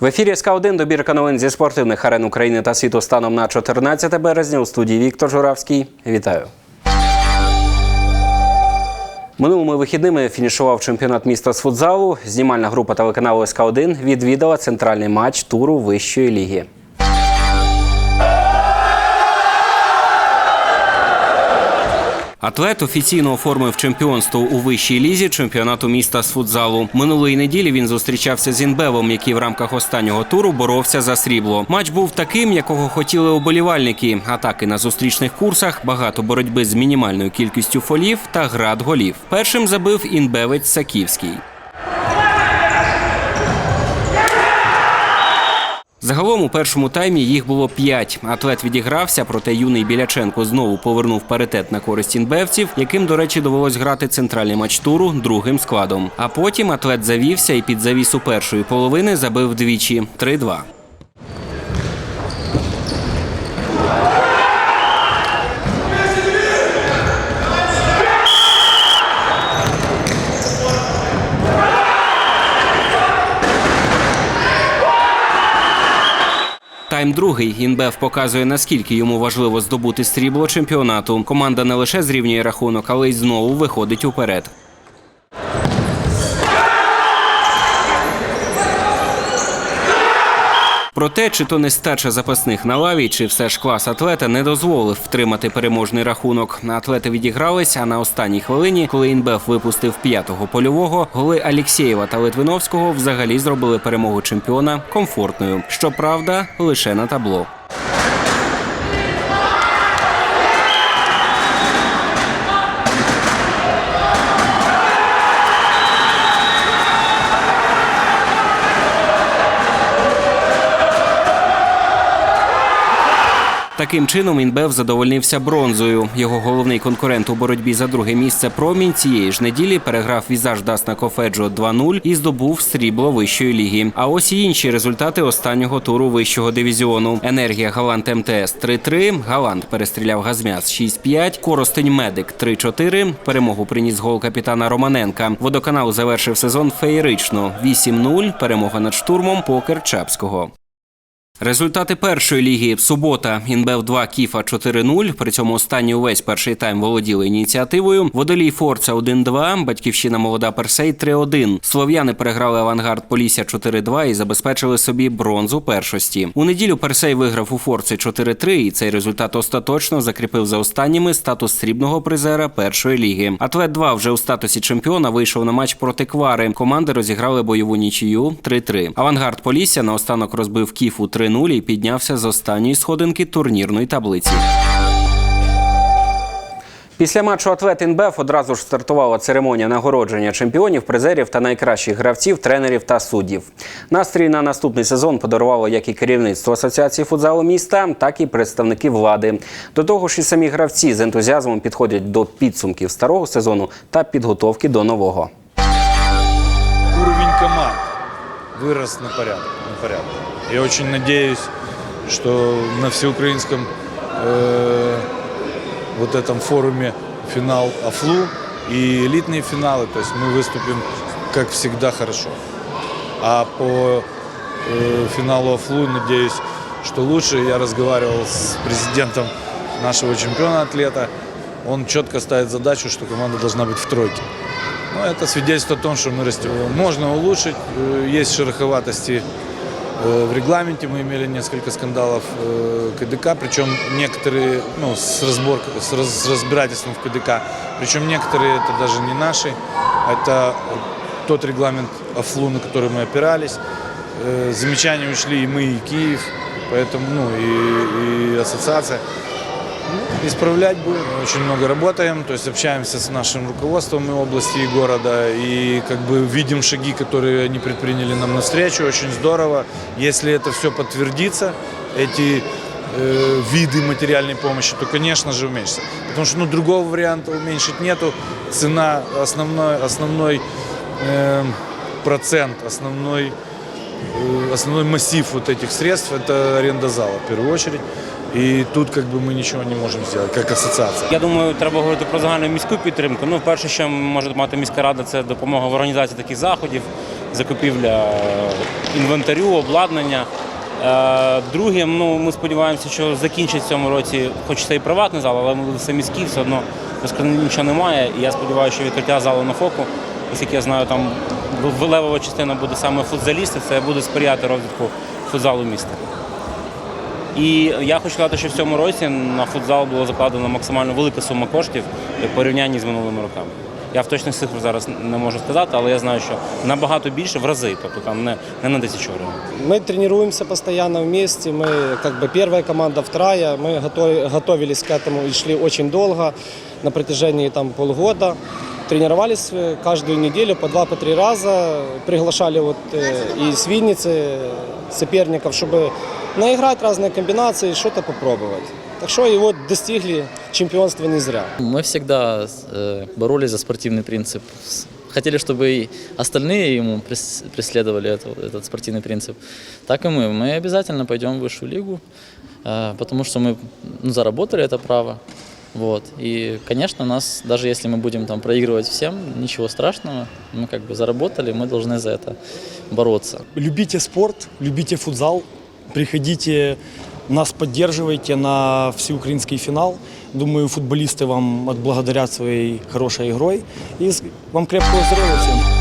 В ефірі СК 1 добірка новин зі спортивних арен України та світу станом на 14 березня у студії Віктор Журавський. Вітаю. Минулими вихідними фінішував чемпіонат міста з футзалу. Знімальна група телеканалу СК 1 відвідала центральний матч туру вищої ліги. Атлет офіційно оформив чемпіонство у вищій лізі чемпіонату міста з футзалу. Минулої неділі він зустрічався з Інбевом, який в рамках останнього туру боровся за срібло. Матч був таким, якого хотіли оболівальники. Атаки на зустрічних курсах, багато боротьби з мінімальною кількістю фолів та град голів. Першим забив інбевець Саківський. Загалом у першому таймі їх було п'ять. Атлет відігрався, проте юний Біляченко знову повернув паритет на користь інбевців, яким, до речі, довелось грати центральний матч туру другим складом. А потім атлет завівся і під завісу першої половини забив двічі 3-2. Тайм другий Інбев показує наскільки йому важливо здобути срібло чемпіонату. Команда не лише зрівнює рахунок, але й знову виходить уперед. Проте, чи то нестача запасних на лаві, чи все ж клас атлета не дозволив втримати переможний рахунок. Атлети відігрались, а на останній хвилині, коли Інбеф випустив п'ятого польового, голи Алєксєєва та Литвиновського взагалі зробили перемогу чемпіона комфортною. Щоправда, лише на табло. Таким чином Інбев задовольнився бронзою. Його головний конкурент у боротьбі за друге місце промінь цієї ж неділі переграв візаж Дасна Кофеджо 2-0 і здобув срібло вищої ліги. А ось і інші результати останнього туру вищого дивізіону. Енергія Галант МТС 3-3, Галант перестріляв Газмяс 6-5, Коростень Медик 3-4. Перемогу приніс гол капітана Романенка. Водоканал завершив сезон феєрично 8-0. Перемога над штурмом Покер Чапського. Результати першої ліги субота. Інбев 2 Кіфа 4-0. При цьому останні увесь перший тайм володіли ініціативою. Водолій Форца 1-2. Батьківщина молода Персей 3-1. Слов'яни переграли авангард Полісся 4-2 і забезпечили собі бронзу першості. У неділю Персей виграв у Форці 4-3, і цей результат остаточно закріпив за останніми статус срібного призера першої ліги. Атлет 2 вже у статусі чемпіона вийшов на матч проти Квари. Команди розіграли бойову нічию 3-3. Авангард Полісся наостанок розбив Кіфу 3-0 і піднявся з останньої сходинки турнірної таблиці. Після матчу Атлет Інбеф одразу ж стартувала церемонія нагородження чемпіонів, призерів та найкращих гравців, тренерів та суддів. Настрій на наступний сезон подарувало як і керівництво асоціації футзалу міста, так і представники влади. До того ж, і самі гравці з ентузіазмом підходять до підсумків старого сезону та підготовки до нового. уровень команд вырос на порядок. На порядок. Я очень надеюсь, что на всеукраинском э, вот этом форуме финал АФЛУ и элитные финалы, то есть мы выступим, как всегда, хорошо. А по э, финалу АФЛУ надеюсь, что лучше. Я разговаривал с президентом нашего чемпиона атлета. Он четко ставит задачу, что команда должна быть в тройке. Ну, это свидетельствует о том, что мы растем. Можно улучшить, э, есть шероховатости в регламенте. Мы имели несколько скандалов э, КДК, причем некоторые, ну, с, разборкой, с, раз- с разбирательством в КДК. Причем некоторые это даже не наши, это тот регламент АФЛУ, на который мы опирались. Э, Замечания ушли и мы, и Киев, поэтому, ну, и, и ассоциация. Ну, Исправлять будем, мы очень много работаем, то есть общаемся с нашим руководством и области, и города, и как бы видим шаги, которые они предприняли нам навстречу, очень здорово. Если это все подтвердится, эти э, виды материальной помощи, то, конечно же, уменьшится. Потому что ну, другого варианта уменьшить нету. Цена, основной, основной э, процент, основной э, основной массив вот этих средств – это аренда зала, в первую очередь. И тут как бы мы ничего не можем сделать, как ассоциация. Я думаю, треба говорити про загальну міську підтримку. Ну, перше, що може мати міська рада, це допомога в організації таких заходів. закупівля е, інвентарю, обладнання. Е, Друге, ну, ми сподіваємося, що закінчить в цьому році, хоч це і приватний зал, але ми все міський, все одно без нічого немає. І я сподіваюся, що відкриття залу на фоку, оскільки я знаю, там вилевова частина буде саме футзалісти, це буде сприяти розвитку футзалу міста. І я хочу сказати, що в цьому році на футзал було закладено максимально велика сума коштів в порівнянні з минулими роками. Я в точних цифр зараз не можу сказати, але я знаю, що набагато більше в рази, тобто там не, не на тисячу гривень. Мы тренируемся постоянно вместе, мы как бы первая команда, вторая, мы готовы- готовились к этому и шли очень долго, на протяжении там полгода. Тренировались э, каждую неделю по два, по три раза, приглашали вот э, и с Винницы соперников, чтобы наиграть разные комбинации, что-то попробовать. Так что и вот достигли чемпионства не зря. Мы всегда э, боролись за спортивный принцип. С- Хотели, чтобы и остальные ему прес- преследовали это- этот спортивный принцип. Так и мы. Мы обязательно пойдем в высшую лигу, э, потому что мы ну, заработали это право. Вот. И, конечно, нас, даже если мы будем там проигрывать всем, ничего страшного. Мы как бы заработали, мы должны за это бороться. Любите спорт, любите футзал, приходите, нас поддерживайте на всеукраинский финал. Думаю, футболисты вам отблагодарят своей хорошей игрой. И с- вам крепкого здоровья всем.